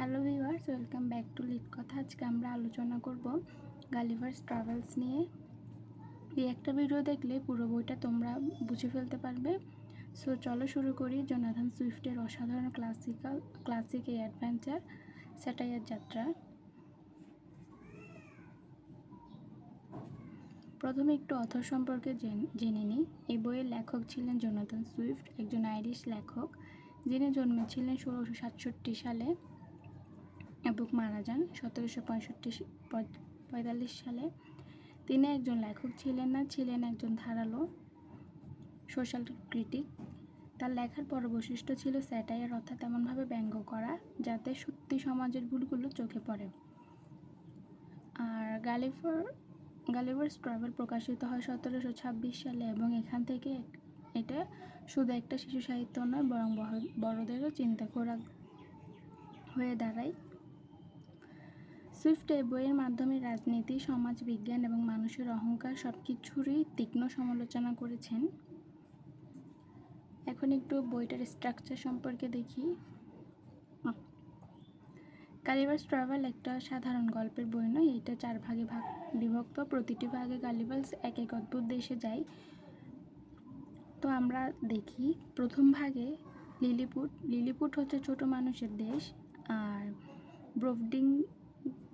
Hello viewers welcome back to lead কথা আজকে আমরা আলোচনা করব গালিভার্স ট্রাভেলস নিয়ে। এই একটা ভিডিও দেখলে পুরো বইটা তোমরা বুঝে ফেলতে পারবে। সো চলো শুরু করি জোনাথন সুইফটের অসাধারণ ক্লাসিক্যাল ক্লাসিক এই অ্যাডভেঞ্চার স্যাটাইয়ার যাত্রা। প্রথমে একটু অথর সম্পর্কে জেন- জেনে নিই এই বইয়ের লেখক ছিলেন জোনাথন সুইফট একজন আইরিশ লেখক, যিনি জন্মেছিলেন ষোলোশো সাতষট্টি সালে। এবং মারা যান সতেরোশো পঁয়ষট্টি পঁয়তাল্লিশ সালে। তিনি একজন লেখক ছিলেন না, ছিলেন একজন ধারালো সোশ্যাল ক্রিটিক তার লেখার পর বৈশিষ্ট্য ছিল স্যাটায়ার অর্থাৎ এমনভাবে ব্যঙ্গ করা, যাতে সত্যি সমাজের ভুলগুলো চোখে পড়ে। আর গালিফর গালিভার্স ট্রাভেল প্রকাশিত হয় সতেরোশো ছাব্বিশ সালে এবং এখান থেকে এটা শুধু একটা শিশু সাহিত্য নয়, বরং বড়- বড়দেরও চিন্তা করা হয়ে দাঁড়ায়। সুইফট এই বইয়ের মাধ্যমে রাজনীতি, সমাজ বিজ্ঞান এবং মানুষের অহংকার সব কিছুরই তীক্ষ্ণ সমালোচনা করেছেন। এখন একটু বইটার স্ট্রাকচার সম্পর্কে দেখি। গালিভার্স ট্রাভেল একটা সাধারণ গল্পের বই নয়, এটা চার ভাগে ভাগ, বিভক্ত। প্রতিটি ভাগে গালিভার্স এক এক অদ্ভুত দেশে যায়। তো আমরা দেখি, প্রথম ভাগে লিলিপুট লিলিপুট হচ্ছে ছোট মানুষের দেশ, আর ব্রোভডিং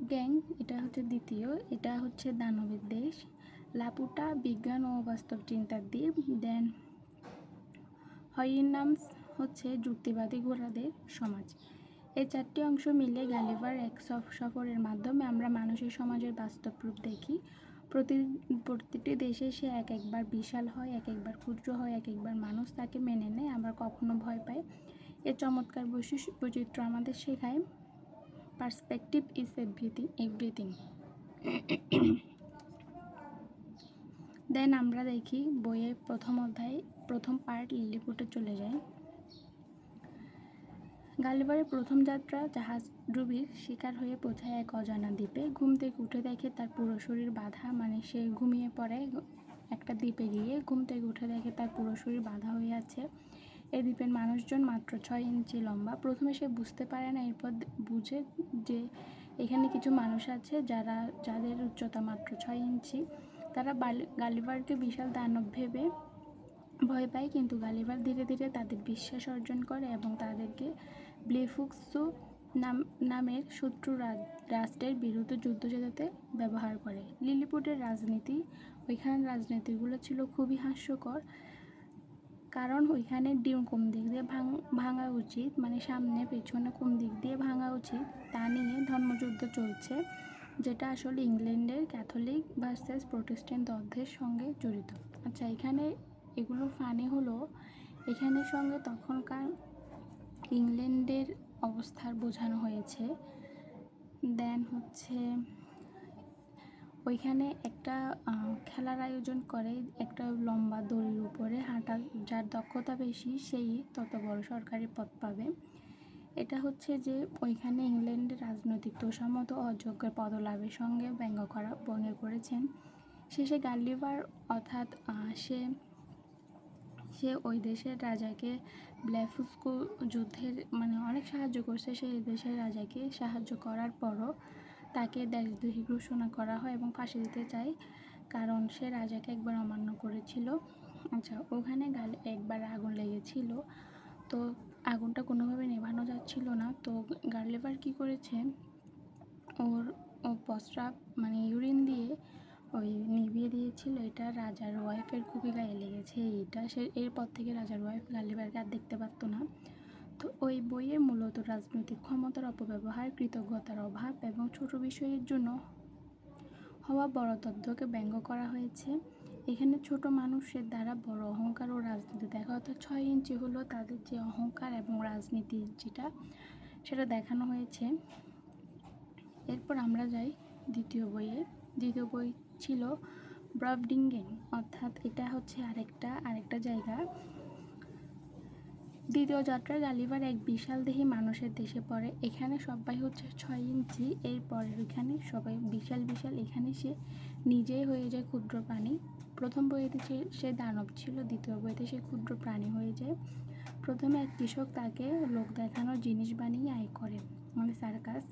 গ্যাং, এটা হচ্ছে দ্বিতীয়, এটা হচ্ছে দানবের দেশ। লাপুটা বিজ্ঞান ও বাস্তব চিন্তার দ্বীপ। দেন হইনামস হচ্ছে যুক্তিবাদী ঘোড়াদের সমাজ। এই চারটি অংশ মিলে গালিভার এক সফ- সফরের মাধ্যমে আমরা মানুষের সমাজের বাস্তব রূপ দেখি। প্রতি, প্রতিটি দেশে সে এক একবার বিশাল হয়, এক একবার ক্ষুদ্র হয়, এক একবার মানুষ তাকে মেনে নেয় আবার কখনো ভয় পায় এ চমৎকার বৈশিষ্ট্য, বৈচিত্র্য আমাদের শেখায়। Perspective is everything everything then আমরা দেখি বইয়ের প্রথম অধ্যায়, প্রথম পার্ট লিলিপুটে চলে যায়। গালিবারের প্রথম যাত্রা জাহাজ ডুবির শিকার হয়ে পৌঁছায় এক অজানা দ্বীপে। ঘুম থেকে উঠে দেখে তার পুরো শরীর বাঁধা মানে সে ঘুমিয়ে পড়ে একটা দ্বীপে গিয়ে। ঘুম থেকে উঠে দেখে তার পুরো শরীর বাঁধা হয়ে আছে। এই দ্বীপের মানুষজন মাত্র ছয় ইঞ্চি লম্বা। প্রথমে সে বুঝতে পারে না, এরপর বুঝে যে এখানে কিছু মানুষ আছে যারা, যাদের উচ্চতা মাত্র ছয় ইঞ্চি। তারা গালিভারকে বিশাল দানব ভেবে ভয় পায়, কিন্তু গালিভার ধীরে ধীরে তাদের বিশ্বাস অর্জন করে এবং তাদেরকে ব্লেফুক্সু নাম নামের শত্রু রাষ্ট্রের বিরুদ্ধে যুদ্ধ জেতাতে ব্যবহার করে। লিলিপুটের রাজনীতি ওইখানের রাজনীতিগুলো ছিল খুবই হাস্যকর। কারণ ওইখানে ডিম কোন দিক দিয়ে ভাঙ উচিত? মানে সামনে, পেছনে কোন দিক দিয়ে ভাঙা উচিত? তা নিয়ে ধর্মযুদ্ধ চলছে, যেটা আসলে ইংল্যান্ডের ক্যাথলিক ভার্সেস প্রোটেস্ট্যান্ট দলদের সঙ্গে জড়িত। আচ্ছা এখানে এগুলো ফানি হলো। এখানের সঙ্গে তখনকার ইংল্যান্ডের অবস্থার বোঝানো হয়েছে। দেন হচ্ছে ওইখানে একটা খেলার আয়োজন করে একটা লম্বা দড়ির উপরে, হাঁটা, যার দক্ষতা বেশি সেই তত বড় সরকারি পদ পাবে। এটা হচ্ছে যে ওইখানে ইংল্যান্ডের রাজনৈতিক তোষামত অযোগ্যের পদলাভের সঙ্গে ব্যঙ্গ করা ব্যঙ্গ করেছেন। শেষে গালিভার অর্থাৎ সে সে ওই দেশের রাজাকে ব্ল্যাফুস্কো যুদ্ধের মানে অনেক সাহায্য করছে, সেই দেশের রাজাকে সাহায্য করার পরও তাকে দেশদ্রোহী ঘোষণা করা হয় এবং ফাঁসি দিতে চায়। কারণ সে রাজাকে একবার অমান্য করেছিল। আচ্ছা ওখানে গাল একবার আগুন লেগেছিল। তো আগুনটা কোনোভাবে নেভানো যাচ্ছিল না। তো গার্লেভার কী করেছে? ওর ও প্রস্রাব মানে ইউরিন দিয়ে ওই নিভিয়ে দিয়েছিল। এটা রাজার ওয়াইফের খুবই গায়ে লেগেছে। এইটা সে, এরপর থেকে রাজার ওয়াইফ গালিবারকে আর দেখতে পারতো না। তো ওই বইয়ে মূলত রাজনৈতিক ক্ষমতার অপব্যবহার, কৃতজ্ঞতার অভাব এবং ছোট বিষয়ের জন্য হওয়া বড় তথ্যকে ব্যঙ্গ করা হয়েছে। এখানে ছোট মানুষের দ্বারা বড় অহংকার ও রাজনীতি দেখা অর্থাৎ ছয় ইঞ্চি হলো তাদের যে অহংকার এবং রাজনীতি যেটা, সেটা দেখানো হয়েছে। এরপর আমরা যাই দ্বিতীয় বইয়ে। দ্বিতীয় বই ছিল ব্রবডিঙ্গেন। অর্থাৎ এটা হচ্ছে আরেকটা আরেকটা জায়গা। দ্বিতীয় যাত্রায় গালিবার এক বিশাল দেহি মানুষের দেশে পড়ে। এখানে সবাই হচ্ছে ছয় ইঞ্চি এরপরের এখানে সবাই বিশাল বিশাল, এখানে সে নিজেই হয়ে যায় ক্ষুদ্র প্রাণী। প্রথম বইতে সে- সে দানব ছিল, দ্বিতীয় বইতে সে ক্ষুদ্র প্রাণী হয়ে যায়। প্রথমে এক কৃষক তাকে লোক দেখানোর জিনিস বানিয়ে আয় করে মানে সার্কাস।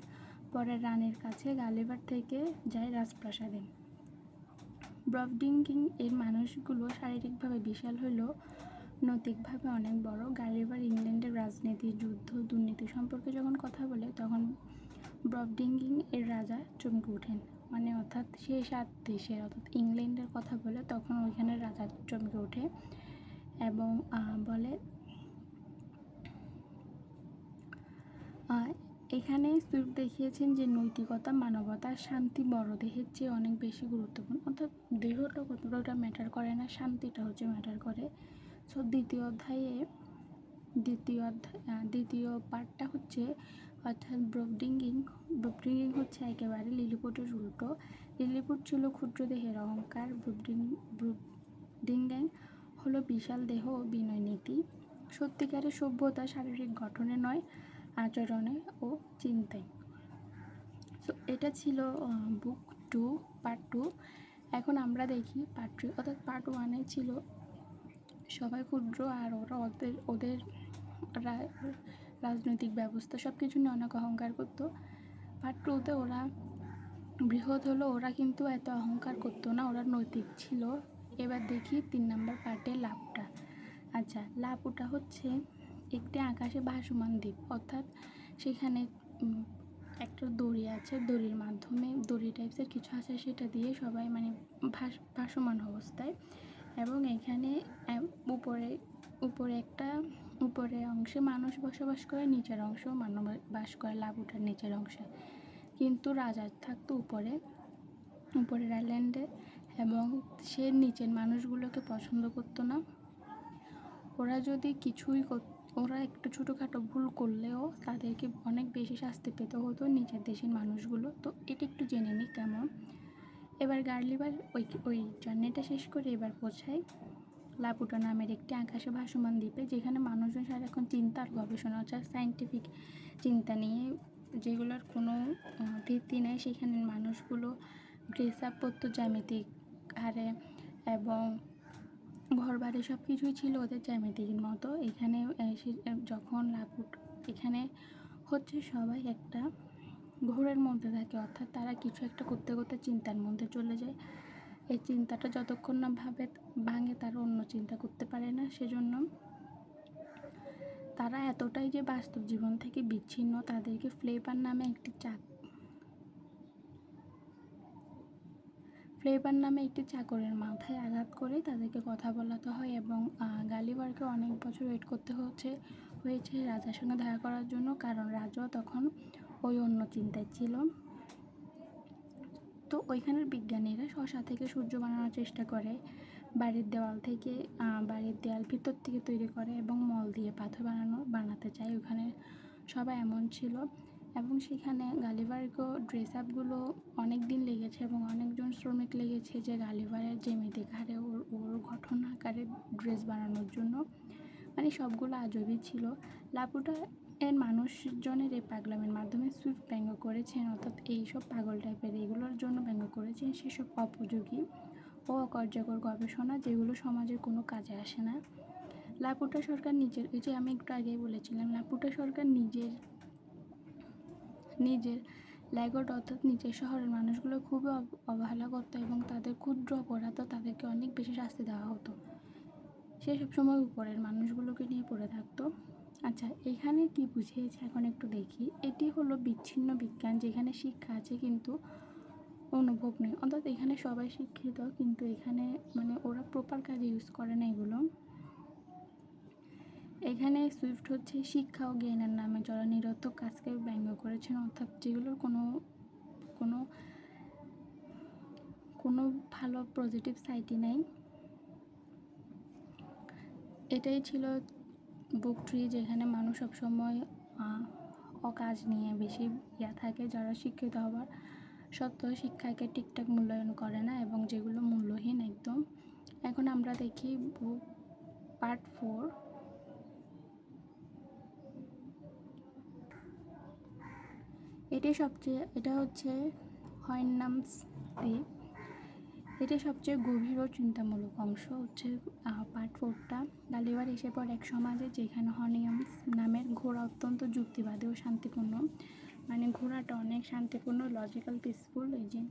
পরে রানীর কাছে গালিবার থেকে যায় রাজপ্রাসাদে। ব্রবডিঙ্কিং এর মানুষগুলো শারীরিকভাবে বিশাল হলেও নৈতিকভাবে অনেক বড়। গালিবার ইংল্যান্ডের রাজনীতি, যুদ্ধ, দুর্নীতি সম্পর্কে যখন কথা বলে, তখন ব্রবডিঙ্কিং এর রাজা চমকে ওঠেন। মানে অর্থাৎ সে সাত দেশের, অর্থাৎ ইংল্যান্ডের কথা বলে, তখন ওইখানে রাজা চমকে ওঠে এবং বলে এখানে সুইফট দেখিয়েছেন যে নৈতিকতা, মানবতা, শান্তি বড় দেহের চেয়ে অনেক বেশি গুরুত্বপূর্ণ। অর্থাৎ দেহটা কতটা ম্যাটার করে না, শান্তিটা হচ্ছে ম্যাটার করে। সো দ্বিতীয় অধ্যায়ে, দ্বিতীয় অধ্যায় দ্বিতীয় পার্টটা হচ্ছে অর্থাৎ ব্রবডিঙ্গিং ব্রবডিঙ্গিং হচ্ছে একেবারে লিলিপুটের উল্টো। লিলিপুট ছিল ক্ষুদ্র দেহের অহংকার ব্রবডিং ব্রবডিঙ্গ্যাং হলো বিশাল দেহ বিনয় নীতি। সত্যিকারের সভ্যতা শারীরিক গঠনে নয়, আচরণে ও চিন্তায়। সো এটা ছিল বুক টু পার্ট টু এখন আমরা দেখি পার্ট থ্রি অর্থাৎ পার্ট ওয়ানে ছিল সবাই ক্ষুদ্র আর ওরা ওদের ওদের রাজনৈতিক ব্যবস্থা সব কিছু নিয়ে অনেক অহংকার করতো। পার্ট টুতে ওরা বৃহৎ হলো, ওরা কিন্তু এত অহংকার করতো না, ওরা নৈতিক ছিল। এবার দেখি তিন নম্বর পার্টে লাভটা। আচ্ছা লাভটা হচ্ছে একটি আকাশে ভাসমান দ্বীপ। অর্থাৎ সেখানে একটা দড়ি আছে, দড়ির মাধ্যমে, দড়ি টাইপসের কিছু আছে, সেটা দিয়ে সবাই মানে ভাস, ভাসমান অবস্থায়। এবং এখানে উপরে উপরে একটা, উপরে অংশে মানুষ বসবাস করে, নিচের অংশেও মানব বাস করে লাবুটার নিচের অংশে। কিন্তু রাজা থাকতো উপরে, উপরের আইল্যান্ডে এবং সে নিচের মানুষগুলোকে পছন্দ করতো না। ওরা যদি কিছুই ওরা একটু ছোটোখাটো ভুল করলেও তাদেরকে অনেক বেশি শাস্তি পেতে হতো নিচের দেশের মানুষগুলো। তো এটা একটু জেনে নিই কেমন? এবার গার্লিবার ওই ওই জার্নিটা শেষ করে এবার পৌঁছায় লাপুটা নামের একটি আকাশে ভাসমান দ্বীপে, যেখানে মানুষজন সারাক্ষণ চিন্তা আর গবেষণা অর্থাৎ সায়েন্টিফিক চিন্তা নিয়ে, যেগুলোর কোনো ভিত্তি নেই। সেখানে মানুষগুলো করতো জ্যামিতিক হারে এবং ঘর বাড়ি সব কিছুই ছিল ওদের জ্যামিতিক মতো। এখানে যখন লাপুট এখানে হচ্ছে সবাই একটা ঘোরের মধ্যে থাকে, অর্থাৎ তারা কিছু একটা করতে করতে চিন্তার মধ্যে চলে যায়। এই চিন্তাটা যতক্ষণ না ভাবে, ভাঙে তারা অন্য চিন্তা করতে পারে না। সেজন্য তারা এতটাই যে বাস্তব জীবন থেকে বিচ্ছিন্ন, তাদেরকে ফ্লেভার নামে একটি চাক, ফ্লেভার নামে একটি চাকরের মাথায় আঘাত করে তাদেরকে কথা বলাতে হয় এবং গালিবারকে অনেক বছর ওয়েট করতে হচ্ছে, হয়েছে রাজার সঙ্গে দেখা করার জন্য। কারণ রাজাও তখন ওই অন্য চিন্তায় ছিল। তো ওইখানের বিজ্ঞানীরা শশা থেকে সূর্য বানানোর চেষ্টা করে। বাড়ির দেওয়াল থেকে বাড়ির দেওয়াল ভিতর থেকে তৈরি করে এবং মল দিয়ে পাথর বানানো, বানাতে চায়। ওখানে সবাই এমন ছিল এবং সেখানে গালিবারকেও ড্রেস আপগুলো অনেক দিন লেগেছে এবং অনেকজন শ্রমিক লেগেছে যে গালিবারের জ্যামিতিক হারে ওর ওর গঠন আকারে ড্রেস বানানোর জন্য। মানে সবগুলো আজবই ছিল। লাপুটা এর মানুষজনের এই পাগলামের মাধ্যমে সুইফট ব্যঙ্গ করেছেন, অর্থাৎ এইসব পাগল টাইপের এগুলোর জন্য ব্যঙ্গ করেছেন। সেসব অপযোগী ও অকার্যকর গবেষণা যেগুলো সমাজের কোনো কাজে আসে না। লাপুটা সরকার নিজের ওই যে আমি একটু আগেই বলেছিলাম, লাপুটা সরকার নিজের নিজের ল্যাগট, অর্থাৎ নিজের শহরের মানুষগুলো খুবই অব- অবহেলা করতো এবং তাদের ক্ষুদ্র অপরাধ তাদেরকে অনেক বেশি শাস্তি দেওয়া হতো। সে সবসময় উপরের মানুষগুলোকে নিয়ে পড়ে থাকতো। আচ্ছা এখানে কি বুঝিয়েছে? এখন একটু দেখি। এটি হলো বিচ্ছিন্ন বিজ্ঞান, যেখানে শিক্ষা আছে কিন্তু অনুভব নেই। অর্থাৎ এখানে সবাই শিক্ষিত, কিন্তু এখানে মানে ওরা প্রপার কাজে ইউজ করে না এগুলো। এখানে সুইফট হচ্ছে শিক্ষা ও জ্ঞানের নামে, যারা নিরর্থক কাজকে ব্যঙ্গ করেছেন। অর্থাৎ যেগুলোর কোনো কোনো কোনো ভালো পজিটিভ সাইটই নেই। এটাই ছিল বুক ট্রি যেখানে মানুষ সবসময় অকাজ নিয়ে বেশি ইয়া থাকে, যারা শিক্ষিত হবার সত্ত্বেও শিক্ষাকে ঠিকঠাক মূল্যায়ন করে না এবং যেগুলো মূল্যহীন একদম। এখন আমরা দেখি বুক পার্ট ফোর এটি সবচেয়ে, এটা হচ্ছে হয়নামস দ্বীপ এটা সবচেয়ে গভীর ও চিন্তামূলক অংশ। হচ্ছে পার্ট ফোরটা গালিবার এসে পর এক সমাজে যেখানে হনিয়ামস নামের ঘোড়া অত্যন্ত যুক্তিবাদী ও শান্তিপূর্ণ। মানে ঘোড়াটা অনেক শান্তিপূর্ণ লজিক্যাল পিসফুল এই যে।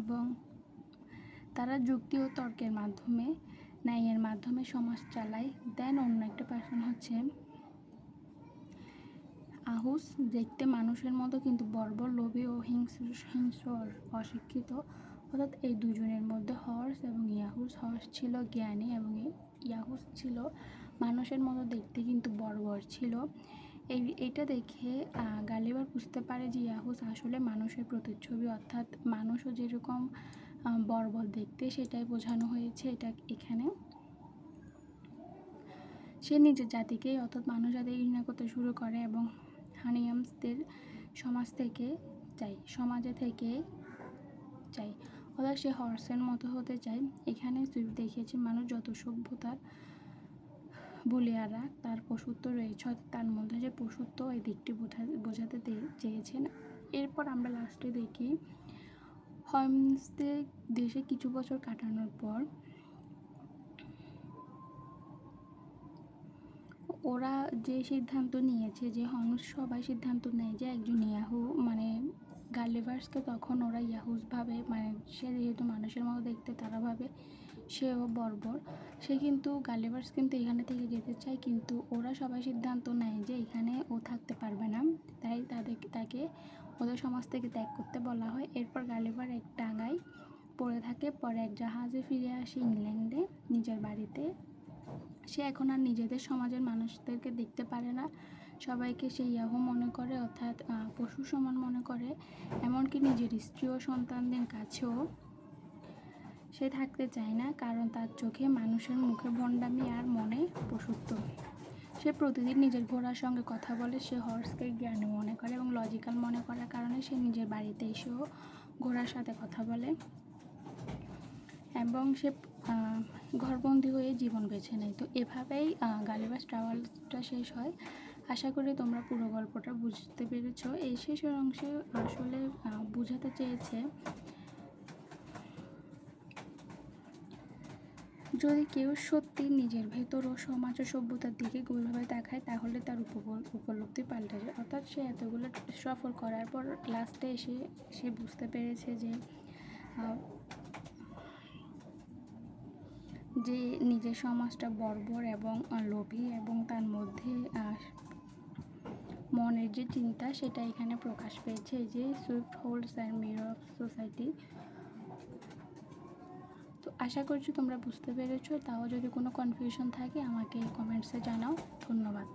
এবং তারা যুক্তি ও তর্কের মাধ্যমে, ন্যায়ের মাধ্যমে সমাজ চালায়। দেন অন্য একটা পার্সন হচ্ছে আহুস দেখতে মানুষের মতো কিন্তু বর্বর, লোভী ও হিংস্র হিংস্র, অশিক্ষিত। অর্থাৎ এই দুজনের মধ্যে হর্স এবং ইয়াহুস হর্স ছিল জ্ঞানী এবং ইয়াহুস ছিল মানুষের মতো দেখতে কিন্তু বর্বর ছিল। এই, এটা দেখে গালিবার বুঝতে পারে যে ইয়াহুস আসলে মানুষের প্রতিচ্ছবি, অর্থাৎ মানুষও যেরকম বর্বর দেখতে সেটাই বোঝানো হয়েছে এটা এখানে। সে নিজের জাতিকেই অর্থাৎ মানুষ জাতিকে ঘৃণা করতে শুরু করে এবং হানিয়ামসদের সমাজ থেকে চাই সমাজে থেকে চাই অর্থাৎ সে হর্সের মতো হতে চায়। এখানে সুইফট দেখিয়েছে, মানুষ যত সভ্যতার বলিয়ারা, তার পশুত্ব রয়েছে। তার মধ্যে যে পশুত্ব এই দিকটি বোঝা, বোঝাতে চেয়েছেন। এরপর আমরা লাস্টে দেখি হমসদের দেশে কিছু বছর কাটানোর পর ওরা যে সিদ্ধান্ত নিয়েছে, যে হনুস সবাই সিদ্ধান্ত নেয় যে একজন ইয়াহু মানে গালিভার্সকে তখন ওরা ইয়াহুস ভাবে মানে সে যেহেতু মানুষের মতো দেখতে, তারা ভাবে সেও বর্বর। সে কিন্তু গালিভার্স কিন্তু এখানে থেকে যেতে চায়, কিন্তু ওরা সবাই সিদ্ধান্ত নেয় যে এখানে ও থাকতে পারবে না। তাই তাদের, তাকে ওদের সমাজ থেকে ত্যাগ করতে বলা হয়। এরপর গালিভার এক ডাঙায় পড়ে থাকে। পরে এক জাহাজে ফিরে আসে ইংল্যান্ডে, নিজের বাড়িতে। সে এখন আর নিজেদের সমাজের মানুষদেরকে দেখতে পারে না। সবাইকে সে ইয়াহু মনে করে, অর্থাৎ পশু সমান মনে করে, এমনকি নিজের স্ত্রী ও সন্তানদের কাছেও সে থাকতে চায় না, কারণ তার চোখে মানুষের মুখে ভণ্ডামি আর মনে পশুত্ব। সে প্রতিদিন নিজের ঘোড়ার সঙ্গে কথা বলে, সে হর্সকে জ্ঞানী মনে করে এবং লজিক্যাল মনে করার কারণে সে নিজের বাড়িতে এসেও ঘোড়ার সাথে কথা বলে এবং সে ঘরবন্দি হয়ে জীবন বেছে নেয়। তো এভাবেই গালিবাস ট্রাভেলসটা শেষ হয়। আশা করি তোমরা পুরো গল্পটা বুঝতে পেরেছ। এই শেষের অংশে আসলে বোঝাতে চেয়েছে, যদি কেউ সত্যি নিজের ভেতর ও সমাজ ও সভ্যতার দিকে গভীরভাবে তাকায়, তাহলে তার উপলব্ধি পাল্টে যায়। অর্থাৎ সে এতগুলো সফর করার পর লাস্টে এসে, সে বুঝতে পেরেছে যে যে নিজের সমাজটা বর্বর এবং লোভী এবং তার মধ্যে মনের যে চিন্তা, সেটা এখানে প্রকাশ পেয়েছে। এই যে Swift holds and mirror of society. তো আশা করছি তোমরা বুঝতে পেরেছ। তাও যদি কোনো কনফিউশন থাকে, আমাকে কমেন্টসে জানাও। ধন্যবাদ।